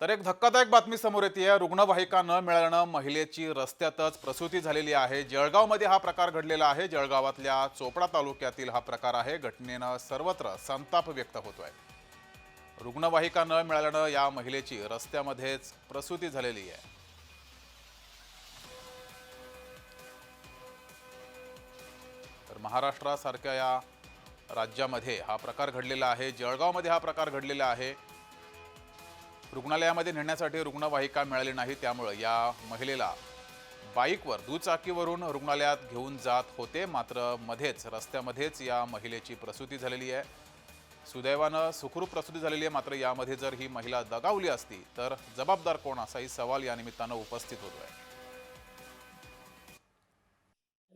तर एक धक्कादायक बातमी समोर येते. आहे रुग्णवाहिका न मिळाल्यानं महिलेची रस्त्यातच प्रसूती झालेली आहे. जळगावमध्ये हा प्रकार घडलेला आहे. जळगावातल्या चोपडा तालुक्यातील हा प्रकार आहे. घटनेनं सर्वत्र संताप व्यक्त होतोय. रुग्णवाहिका न मिळाल्यानं या महिलेची रस्त्यामध्येच प्रसूती झालेली आहे. तर महाराष्ट्रासारख्या या राज्यामध्ये हा प्रकार घडलेला आहे. जळगावमध्ये हा प्रकार घडलेला आहे. रुग्णालयामध्ये नेण्यासाठी रुग्णवाहिका मिळाली नाही त्यामुळं या महिलेला बाईकवर दुचाकीवरून रुग्णालयात घेऊन जात होते. मात्र मध्येच रस्त्यामध्येच या महिलेची प्रसूती झालेली आहे. सुदैवानं सुखरूप प्रसूती झालेली आहे. मात्र यामध्ये जर ही महिला दगावली असती तर जबाबदार कोण? असाही सवाल या निमित्तानं उपस्थित होतोय.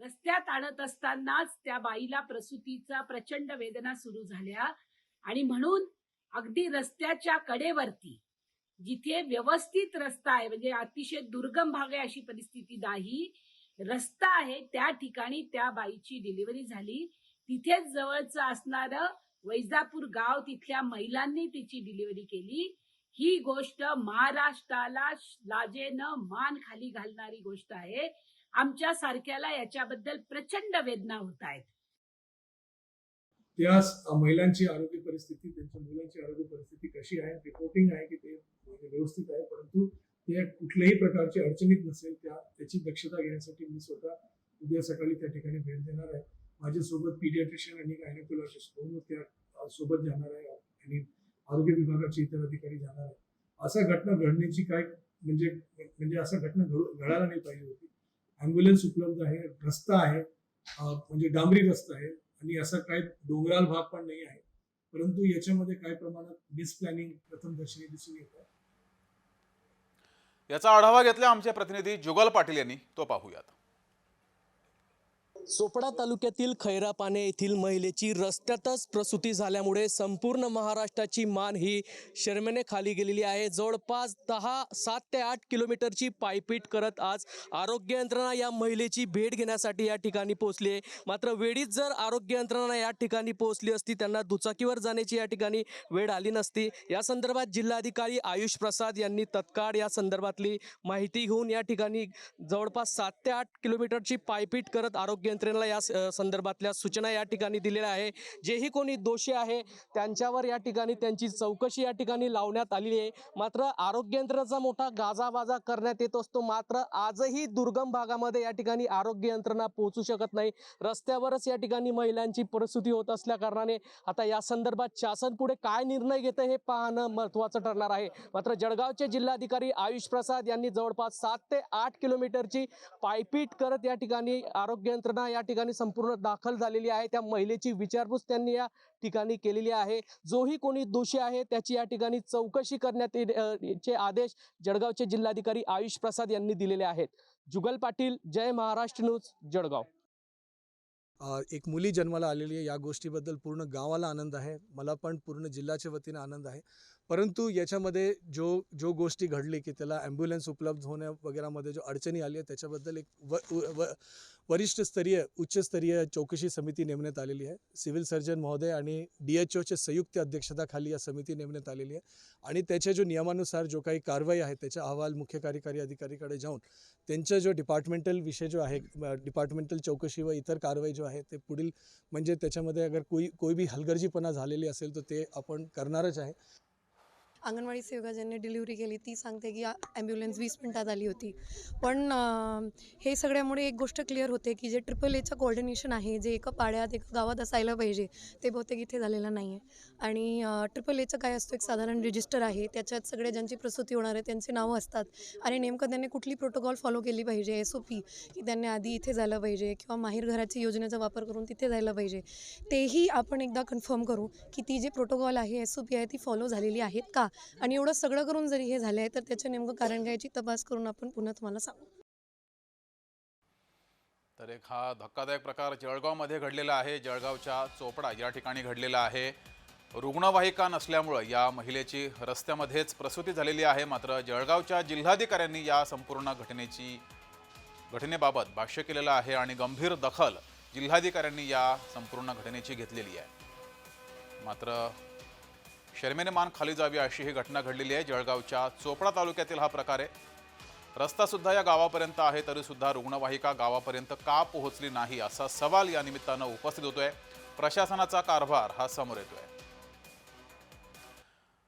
रस्त्यात आणत असतानाच त्या बाईला प्रसूतीचा प्रचंड वेदना सुरू झाल्या आणि म्हणून अगदी रस्त्याच्या कडेवरती जिथे व्यवस्थित रस्ता आहे म्हणजे अतिशय दुर्गम भाग आहे अशी परिस्थिती नाही. रस्ता आहे त्या ठिकाणी त्या बाईची डिलिव्हरी झाली. तिथेच जवळचं असणारं वैजापूर गाव तिथल्या महिलांनी तिची डिलिव्हरी केली. ही गोष्ट महाराष्ट्राला लाजेनं मान खाली घालणारी गोष्ट आहे. आमच्या सारख्याला याच्याबद्दल प्रचंड वेदना होत आहेत. त्या महिलांची आरोग्य परिस्थिती त्यांच्या मुलांची आरोग्य परिस्थिती कशी आहे रिपोर्टिंग आहे की ते म्हणजे व्यवस्थित आहे परंतु ते कुठल्याही प्रकारची अडचणीत नसेल त्या त्याची दक्षता घेण्यासाठी मी स्वतः उद्या सकाळी त्या ठिकाणी भेट देणार आहे. माझ्यासोबत पीडियाट्रिशियन आणि गायनेकोलॉजिस्ट दोन त्या सोबत जाणार आहे आणि आरोग्य विभागाचे इतर अधिकारी जाणार आहे असा घटना घडण्याची काय म्हणजे म्हणजे असा घटना घडू घडायला नाही पाहिजे होती. ॲम्ब्युलन्स उपलब्ध आहे रस्ता आहे म्हणजे डांबरी रस्ता आहे. आणि असा काय डोंगराळ भाग पण नाही आहे. परंतु याच्यामध्ये काही प्रमाणात मिसप्लॅनिंग प्रथम दर्शनी दिसून येत? आहे याचा आढावा घेतला आमचे प्रतिनिधी जुगल पाटील यांनी. तो पाहूयात. चोपडा तालुक्यातील खैरापाने येथील महिलेची रस्त्यातच प्रसूती झाल्यामुळे संपूर्ण महाराष्ट्राची मान ही शर्मेने खाली गेलेली आहे. जवळपास दहा सात ते आठ किलोमीटरची पायपीट करत आज आरोग्य यंत्रणा या महिलेची भेट घेण्यासाठी या ठिकाणी पोहोचली आहे. मात्र वेळीच जर आरोग्य यंत्रणा या ठिकाणी पोहोचली असती त्यांना दुचाकीवर जाण्याची या ठिकाणी वेळ आली नसती. या संदर्भात जिल्हाधिकारी आयुष प्रसाद यांनी तत्काळ या संदर्भातली माहिती घेऊन या ठिकाणी जवळपास सात ते आठ किलोमीटरची पायपीट करत आरोग्य यंत्रणेला या संदर्भातल्या सूचना या ठिकाणी दिलेल्या आहे. जेही कोणी दोषी आहे त्यांच्यावर या ठिकाणी त्यांची चौकशी या ठिकाणी लावण्यात आलेली आहे. मात्र आरोग्य यंत्रणेचा मोठा गाजावाजा करण्यात येत असतो. मात्र आजही दुर्गम भागामध्ये या ठिकाणी आरोग्य यंत्रणा पोहोचू शकत नाही. रस्त्यावरच या ठिकाणी महिलांची परिस्थिती होत असल्या कारणाने आता या संदर्भात शासन पुढे काय निर्णय घेतं हे पाहणं महत्त्वाचं ठरणार आहे. मात्र जळगावचे जिल्हाधिकारी आयुष प्रसाद यांनी जवळपास सात ते आठ किलोमीटरची पायपीट करत या ठिकाणी आरोग्य यंत्रणा या ठिकाणी संपूर्ण दाखल झालेली आहे. त्या महिलेची विचारपूस त्यांनी या ठिकाणी केलेली आहे. जोही कोणी दोषी आहे त्याची या ठिकाणी चौकशी करण्यात ये- चे आदेश जळगावचे जिल्हाधिकारी आयुष प्रसाद यांनी दिलेले आहेत. जुगल पाटील जय महाराष्ट्र न्यूज जळगाव. एक मुली जन्माला आलेली आहे. या गोष्टीबद्दल पूर्ण गावाला आनंद आहे. मला पण पूर्ण जिल्ह्याच्या वतीनं आनंद आहे. परंतु याच्यामध्ये जो जो गोष्टी घडली की त्याला ॲम्ब्युलन्स उपलब्ध होण्या वगैरेमध्ये जो अडचणी आली आहे त्याच्याबद्दल एक व व- व वरिष्ठस्तरीय उच्चस्तरीय चौकशी समिती नेमण्यात आलेली आहे. सिव्हिल सर्जन महोदय आणि डी एच ओच्या संयुक्त अध्यक्षताखाली या समिती नेमण्यात आलेली आहे. आणि त्याच्या जो नियमानुसार जो काही कारवाई आहे त्याचा अहवाल मुख्य कार्यकारी अधिकारीकडे जाऊन त्यांचा जो डिपार्टमेंटल विषय जो आहे डिपार्टमेंटल चौकशी व इतर कारवाई जो आहे ते पुढील म्हणजे त्याच्यामध्ये अगर कोई कोई भी हलगर्जीपणा झालेली असेल तर ते आपण करणारच आहे. अंगणवाडी सेविका ज्यांनी डिलिव्हरी केली. ती सांगते की ॲम्ब्युलन्स वीस मिनटात आली होती. पण हे सगळ्यामुळे एक गोष्ट क्लिअर होते की जे ट्रिपल एचं कोऑर्डिनेशन आहे जे एका पाड्यात एका गावात असायला पाहिजे ते बहुतेक इथे झालेलं नाही आहे आणि ट्रिपल एचं काय असतं एक साधारण रजिस्टर आहे. त्याच्यात सगळे ज्यांची प्रसूती होणार आहे त्यांचे नावं असतात. आणि नेमकं त्यांनी कुठली प्रोटोकॉल फॉलो केली पाहिजे एस ओ पी की त्यांनी आधी इथे झालं पाहिजे किंवा माहीर घराची योजनेचा वापर करून तिथे जायला पाहिजे तेही आपण एकदा कन्फर्म करू की ती जे प्रोटोकॉल आहे एस ओ पी आहे ती फॉलो झालेली आहेत का? आणि एवढं सगळं करून जरी हे झालं आहे तर त्याचं नेमकं कारण घ्यायची तपास करून आपण पुन्हा तुम्हाला सांगू. तर एक हा धक्कादायक प्रकार जळगावमध्ये घडलेला आहे. जळगावच्या चोपडा या ठिकाणी घडलेला आहे. रुग्णवाहिका नसल्यामुळं या महिलेची रस्त्यामध्येच प्रसूती झालेली आहे. मात्र जळगावच्या जिल्हाधिकाऱ्यांनी या संपूर्ण घटनेची घटनेबाबत भाष्य केलेलं आहे आणि गंभीर दखल जिल्हाधिकाऱ्यांनी या संपूर्ण घटनेची घेतलेली आहे. मात्र शर्मेने मान खाली जावी अशी ही घटना घडलेली आहे. जळगावच्या चोपडा तालुक्यातील हा प्रकार आहे. रस्ता सुद्धा या गावापर्यंत आहे तरी सुद्धा रुग्णवाहिका गावापर्यंत का पोहोचली नाही असा सवाल या निमित्तानं उपस्थित होतोय. प्रशासनाचा कारभार हा समोर येतोय.